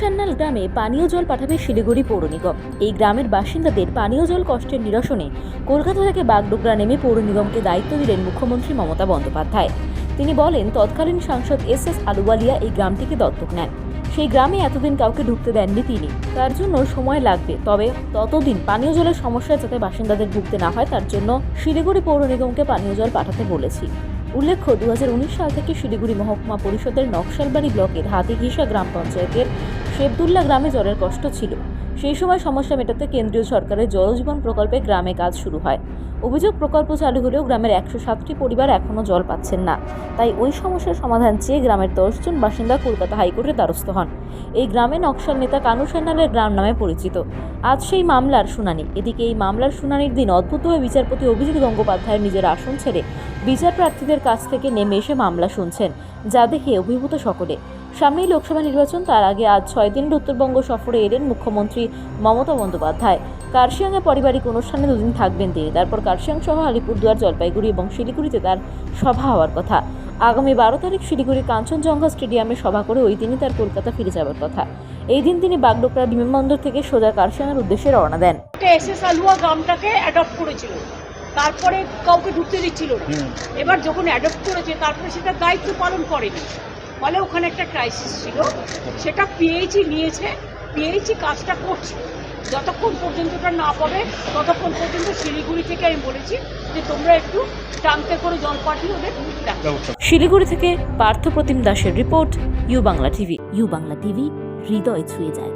সান্যাল গ্রামে পানীয় জল পাঠাবে শিলিগুড়ি পৌর নিগম। এই গ্রামের বাসিন্দাদের পানীয় জল কষ্টের নিরসনে কলকাতা থেকে বাগডোগরা নেমে পৌর নিগমকে দায়িত্ব দিলেন মুখ্যমন্ত্রী মমতা বন্দ্যোপাধ্যায়। তিনি বলেন, তৎকালীন সাংসদ এস এস আলুওয়ালিয়া এই গ্রামটিকে দত্তক নেন। সেই গ্রামে এতদিন কাউকে ঢুকতে দেননি তিনি। তার জন্য সময় লাগবে। তবে ততদিন পানীয় জলের সমস্যায় যাতে বাসিন্দাদের ভুগতে না হয়, তার জন্য শিলিগুড়ি পৌর নিগমকে পানীয় জল পাঠাতে বলেছি। উল্লেখ্য দু হাজার উনিশ সাল থেকে শিলিগুড়ি মহকুমা পরিষদের নকশালবাড়ি ব্লকের হাতিঘিসা গ্রাম পঞ্চায়েতের শেবদুল্লা গ্রামে জলের কষ্ট ছিল। সেই সময় সমস্যা মেটাতে কেন্দ্রীয় সরকারের জলজীবন প্রকল্পে গ্রামে কাজ শুরু হয়। অভিযোগ প্রকল্প চালু হলেও গ্রামের একশো সাতটি পরিবার এখনও জল পাচ্ছেন না। তাই ওই সমস্যার সমাধান চেয়ে গ্রামের দশজন বাসিন্দা কলকাতা হাইকোর্টের দ্বারস্থ হন। এই গ্রামে নকশাল নেতা কানু সান্যালের গ্রাম নামে পরিচিত। আজ সেই মামলার শুনানি। এদিকে এই মামলার শুনানির দিন অদ্ভুতভাবে বিচারপতি অভিজিৎ গঙ্গোপাধ্যায়ের নিজের আসন ছেড়ে বিচার প্রার্থীদের কাছ থেকে নেমে এসে মামলা শুনছেন, যা দেখে অভিভূত সকলে। সামনেই লোকসভা নির্বাচন তার আগে আজ ছয় দিনের উত্তরবঙ্গ সফরে এলেন মুখ্যমন্ত্রী মমতা বন্দ্যোপাধ্যায়। কার্শিয়াংয়ে পারিবারিক অনুষ্ঠানে দুদিন থাকবেন তিনি। তারপর কার্শিয়াং সহ আলিপুরদুয়ার জলপাইগুড়ি এবং শিলিগুড়িতে তার সভা হওয়ার কথা। আগামী বারো তারিখ শিলিগুড়ির কাঞ্চনজঙ্ঘা স্টেডিয়ামে সভা করে ওই দিনই তার কলকাতা ফিরে যাওয়ার কথা। এই দিন তিনি বাগডোগরা বিমানবন্দর থেকে সোজা কার্শিয়াংয়ের উদ্দেশ্যে রওনা দেন। আলুয়া গ্রামটাকে অ্যাডপ্ট করেছিল। তারপরে কাউকে ঢুকতে দিচ্ছিল এবার যখন অ্যাডপ্ট করেছে তারপরে সেটা দায়িত্ব পালন করেনি। ফলে ওখানে একটা ক্রাইসিস ছিল। সেটা পিএইচি নিয়েছে। পিএইচি কাজটা করছে। যতক্ষণ পর্যন্ত ওটা না পাবে ততক্ষণ পর্যন্ত শিলিগুড়ি থেকে আমি বলেছি যে তোমরা একটু টাঙ্কে করে জল পাঠিয়ে ওদের শিলিগুড়ি থেকে পার্থ প্রতিম দাসের report, U Bangla TV. U Bangla TV, হৃদয় ছুঁয়ে যায়।